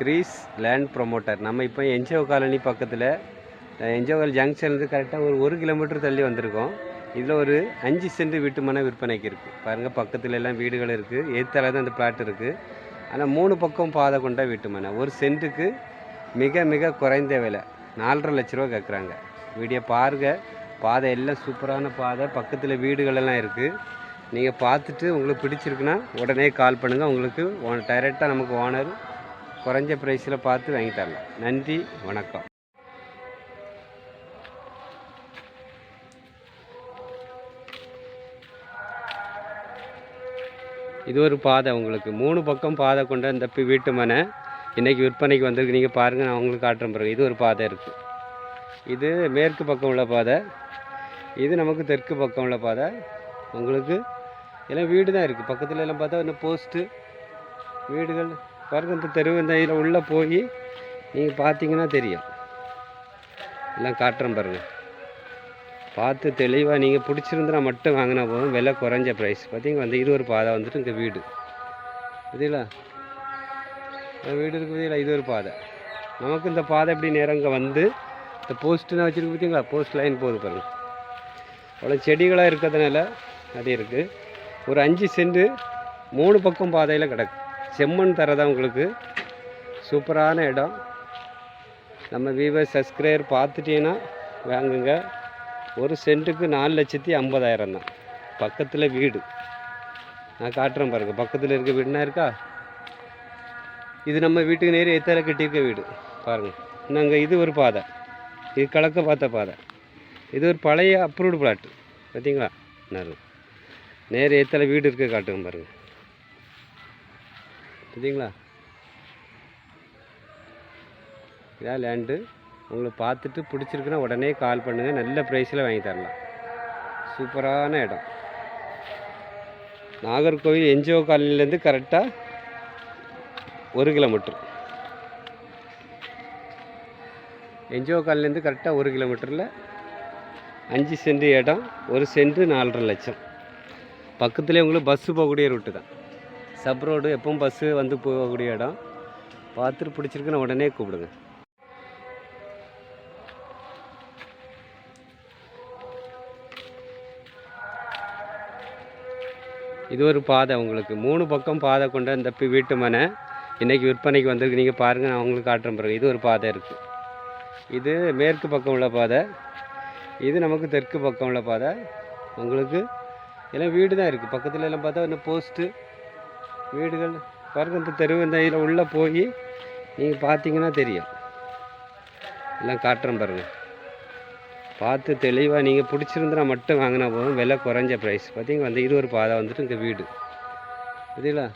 Greece land promoter. நம்ம இப்போ NGO colony பக்கத்தில் என்ஜிஓ காலனி ஜங்ஷன்லேருந்து கரெக்டாக ஒரு ஒரு கிலோமீட்டர் தள்ளி வந்திருக்கோம். இதில் ஒரு அஞ்சு சென்ட் வீட்டு மனை விற்பனைக்கு இருக்குது பாருங்கள் பக்கத்தில் எல்லாம் வீடுகள் இருக்குது ஏத்தால தான் அந்த பிளாட் இருக்குது ஆனால் மூணு பக்கம் பாதை கொண்ட வீட்டு மனை. ஒரு சென்ட்டுக்கு மிக மிக குறைந்த விலை. நாலரை லட்ச ரூபா கேட்குறாங்க வீடியோ பாருங்கள் பாதை எல்லாம் சூப்பரான பாதை. பக்கத்தில் வீடுகளெல்லாம் இருக்குது நீங்கள் பார்த்துட்டு உங்களுக்கு பிடிச்சிருக்குன்னா உடனே கால் பண்ணுங்கள் உங்களுக்கு டைரெக்டாக நமக்கு ஓனர் குறைஞ்ச ப்ரைஸில் பார்த்து வாங்கி தரலாம். நன்றி வணக்கம். இது ஒரு பாதை உங்களுக்கு. மூணு பக்கம் பாதை கொண்ட இந்த பி- வீட்டு மனை இன்றைக்கி விற்பனைக்கு வந்திருக்கு. நீங்கள் பாருங்கள் நான் உங்களுக்கு காட்டுறேன் பிறகு. இது ஒரு பாதை இருக்குது இது மேற்கு பக்கம் உள்ள பாதை. இது நமக்கு தெற்கு பக்கம் உள்ள பாதை. உங்களுக்கு எல்லாம் வீடு தான் இருக்குது பக்கத்தில் எல்லாம் பார்த்தா இன்னும் போஸ்ட்டு வீடுகள். பாருங்க இந்த தெரு இந்த இதில் உள்ளே போய் நீங்கள் பார்த்தீங்கன்னா தெரியும். எல்லாம் காட்டுறேன் பாருங்கள் பார்த்து தெளிவாக நீங்கள் பிடிச்சிருந்தா மட்டும் வாங்கினா போதும். விலை குறைஞ்ச ப்ரைஸ் பார்த்தீங்க வந்து இது ஒரு பாதை வந்துட்டு இங்கே வீடு. புரியல வீடு இருக்குது பார்த்தீங்களா இது ஒரு பாதை. நமக்கு இந்த பாதை எப்படி நேரம் இங்கே வந்து இந்த போஸ்ட்டுன்னு வச்சுருக்கு பார்த்தீங்களா போஸ்ட் லைன் போகுது பாருங்கள் அவ்வளோ செடிகளாக இருக்கிறதுனால அது இருக்குது ஒரு அஞ்சு சென்ட் மூணு பக்கம் பாதையில் கிடக்கு. செம்மண் தரதான் உங்களுக்கு. சூப்பரான இடம். நம்ம வீவர் சப்ஸ்கிரைபர் பார்த்துட்டீங்கன்னா வாங்குங்க. ஒரு சென்ட்டுக்கு நாலு லட்சத்தி ஐம்பதாயிரம் தான். பக்கத்தில் வீடு. நான் காட்டுறேன் பாருங்கள் பக்கத்தில் இருக்க வீடுனா இருக்கா? இது நம்ம வீட்டுக்கு நேரே எத்தால கட்டியிருக்க வீடு. பாருங்கள் நாங்கள் இது ஒரு பாதை. இது கலக்க பார்த்த பாதை. இது ஒரு பழைய அப்ரூவ்டு பிளாட்டு பார்த்தீங்களா? நறு நேர் எத்தலை வீடு இருக்க காட்டுங்க பாருங்கள் சரிங்களா? இதான் லேண்டு உங்களை பார்த்துட்டு பிடிச்சிருக்குன்னா உடனே கால் பண்ணுங்கள் நல்ல ப்ரைஸில் வாங்கி தரலாம். சூப்பரான இடம். நாகர்கோவில் என்ஜிஓ காலனிலேருந்து கரெக்டாக ஒரு கிலோமீட்டர் என்ஜிஓ காலனிலேருந்து கரெக்டாக ஒரு கிலோமீட்டரில் அஞ்சு சென்ட் இடம் ஒரு சென்ட் நாலரை லட்சம். பக்கத்துலேயே உங்களுக்கு பஸ்ஸு போகக்கூடிய ரூட்டு தான். சப் ரோடு எப்பவும் பஸ்ஸு வந்து போகக்கூடிய இடம். பார்த்துட்டு பிடிச்சிருக்குன்னு உடனே கூப்பிடுங்க. இது ஒரு பாதை உங்களுக்கு. மூணு பக்கம் பாதை கொண்ட இந்த பி- வீட்டு மனை. இன்றைக்கி விற்பனைக்கு வந்திருக்கு. நீங்கள் பாருங்கள் நான் உங்களுக்கு காட்டுறேன் பிறகு இது ஒரு பாதை இருக்குது இது மேற்கு பக்கம் உள்ள பாதை. இது நமக்கு தெற்கு பக்கம் உள்ள பாதை. உங்களுக்கு எல்லாம் வீடு தான் இருக்குது பக்கத்தில் எல்லாம் பார்த்தா இன்னும் போஸ்ட்டு வீடுகள் பாருங்க இந்த தெரு இந்த இதில் உள்ளே போய் நீங்கள் பார்த்தீங்கன்னா தெரியும். எல்லாம் காட்டுறேன் பாருங்கள் பார்த்து தெளிவாக நீங்கள் பிடிச்சிருந்தா மட்டும் வாங்கினா போதும். விலை குறைஞ்ச ப்ரைஸ் பார்த்தீங்க வந்து இது ஒரு பாதை வந்துட்டு இங்கே வீடு. புரியுங்களா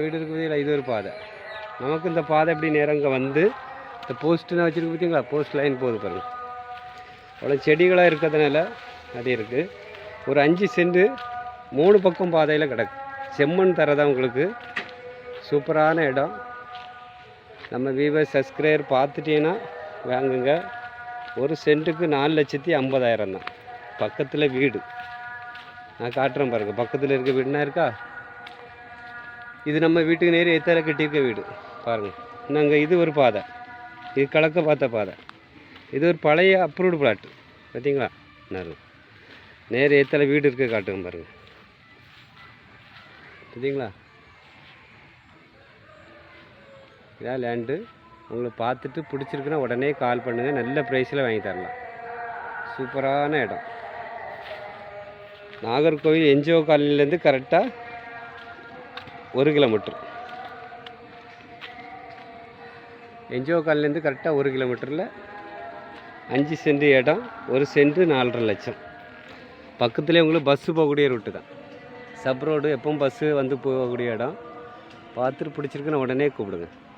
வீடு இருக்குது பார்த்தீங்களா? இது ஒரு பாதை. நமக்கு இந்த பாதை எப்படி நேரம் இங்கே வந்து இந்த போஸ்ட்டுன்னு வச்சுருக்கு பார்த்தீங்களா? போஸ்ட் லைன் போகுது பாருங்கள் அவ்வளோ செடிகளாக இருக்கிறதுனால அது இருக்குது. ஒரு அஞ்சு சென்ட் மூணு பக்கம் பாதையில் கிடக்கு. செம்மண் தரதான் உங்களுக்கு. சூப்பரான இடம். நம்ம வீவர் சப்ஸ்கிரைபர் பார்த்துட்டீங்கன்னா வாங்குங்க. ஒரு சென்ட்டுக்கு நாலு லட்சத்தி ஐம்பதாயிரம் தான். பக்கத்தில் வீடு. நான் காட்டுறேன் பாருங்கள் பக்கத்தில் இருக்க வீடுனா இருக்கா? இது நம்ம வீட்டுக்கு நேரே எத்தால கட்டியிருக்க வீடு. பாருங்கள் நாங்கள் இது ஒரு பாதை. இது கலக்க பார்த்த பாதை. இது ஒரு பழைய அப்ரூவ்டு பிளாட்டு பார்த்தீங்களா? நறு நேர் எத்தனை வீடு இருக்க காட்டுங்க பாருங்கள் சரிங்களா இதான் லேண்டு உங்களை பார்த்துட்டு பிடிச்சிருக்குன்னா உடனே கால் பண்ணுங்கள் நல்ல ப்ரைஸில் வாங்கி தரலாம். சூப்பரான இடம். நாகர்கோவில் என்ஜிஓ காலனிலேருந்து கரெக்டாக ஒரு கிலோமீட்டர் என்ஜிஓ காலனிலேருந்து கரெக்டாக ஒரு கிலோமீட்டரில் அஞ்சு சென்ட் இடம் ஒரு சென்ட் நாலரை லட்சம். பக்கத்துலேயே உங்களுக்கு பஸ்ஸு போகக்கூடிய ரூட்டு தான். சப் ரோடு எப்பவும் பஸ்ஸு வந்து போகக்கூடிய இடம். பார்த்துட்டு பிடிச்சிருக்குன்னு உடனே கூப்பிடுங்க.